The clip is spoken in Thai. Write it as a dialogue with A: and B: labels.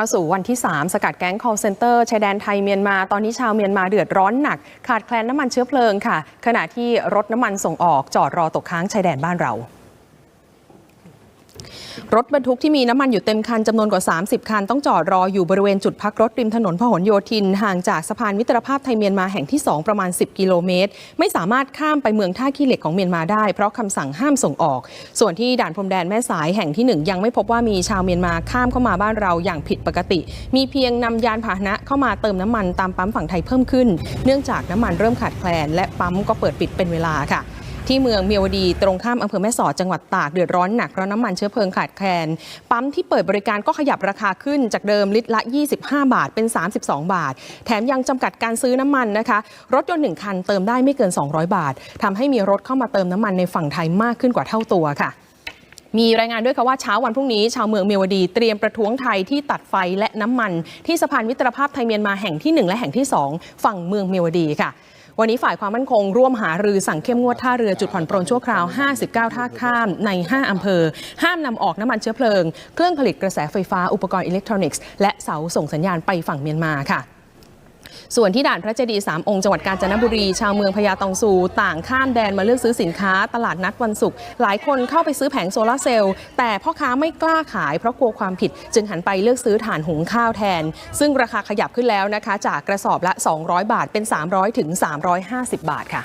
A: เข้าสู่วันที่ 3 สกัดแก๊ง call center ชายแดนไทยเมียนมา ตอนนี้ชาวเมียนมาเดือดร้อนหนัก ขาดแคลนน้ำมันเชื้อเพลิงค่ะ ขณะที่รถน้ำมันส่งออกจอดรอตกค้างชายแดนบ้านเรา รถบรรทุกที่มีน้ำมันอยู่เต็มคันจำนวนกว่า 30 คัน ต้องจอดรออยู่บริเวณจุดพักรถริมถนนพหลโยธิน ห่างจากสะพานมิตรภาพไทยเมียนมาแห่งที่ 2 ประมาณ 10 กิโลเมตร ไม่สามารถข้ามไปเมืองท่าขี้เหล็กของเมียนมาได้ เพราะคำสั่งห้ามส่งออก ส่วนที่ด่านพรมแดนแม่สายแห่งที่ 1 ยังไม่พบว่ามีชาวเมียนมาข้ามเข้ามาบ้านเราอย่างผิดปกติ มีเพียงนำยานพาหนะเข้ามาเติมน้ำมันตามปั๊มฝั่งไทยเพิ่มขึ้น เนื่องจากน้ำมันเริ่มขาดแคลนและปั๊มก็เปิดปิดเป็นเวลาค่ะ ที่เมืองเมียวดีตรงข้ามอำเภอแม่สอดจังหวัดตากเดือดร้อนหนักเพราะน้ำมันเชื้อเพลิงขาดแคลนปั๊มที่เปิดบริการก็ขยับราคาขึ้นจากเดิมลิตรละ 25 บาทเป็น 32 บาท แถมยังจำกัดการซื้อน้ำมันนะคะ รถยนต์หนึ่งคันเติมได้ไม่เกิน 200 บาททำให้มีรถเข้ามาเติมน้ำมันในฝั่งไทยมากขึ้นกว่าเท่าตัวค่ะมีรายงานด้วยค่ะว่าเช้าวันพรุ่งนี้ ชาวเมืองเมียวดีเตรียมประท้วงไทยที่ตัดไฟและน้ำมัน ที่สะพานมิตรภาพไทยเมียนมาแห่งที่ 1 และแห่งที่ 2 ฝั่งเมืองเมียวดีค่ะ วันนี้ฝ่ายความมั่นคงร่วมหารือสั่งเข้มงวดท่าเรือจุดผ่อนปรนชั่วคราว 59 ท่าข้ามใน 5 อำเภอ ห้ามนำออกน้ำมันเชื้อเพลิง เครื่องผลิตกระแสไฟฟ้าอุปกรณ์อิเล็กทรอนิกส์และเสาส่งสัญญาณไปฝั่งเมียนมาค่ะ ส่วนที่ด่านพระเจดีย์สามองค์จังหวัดกาญจนบุรี ชาวเมืองพญาตองสูต่างข้ามแดนมาเลือกซื้อสินค้า ตลาดนัดวันศุกร์หลายคนเข้าไปซื้อแผงโซลาเซลล์แต่พ่อค้าไม่กล้าขายเพราะกลัวความผิด จึงหันไปเลือกซื้อฐานหุงข้าวแทน ซึ่งราคาขยับขึ้นแล้วนะคะ จากกระสอบละ 200 บาทเป็น 300ถึง350 บาทค่ะ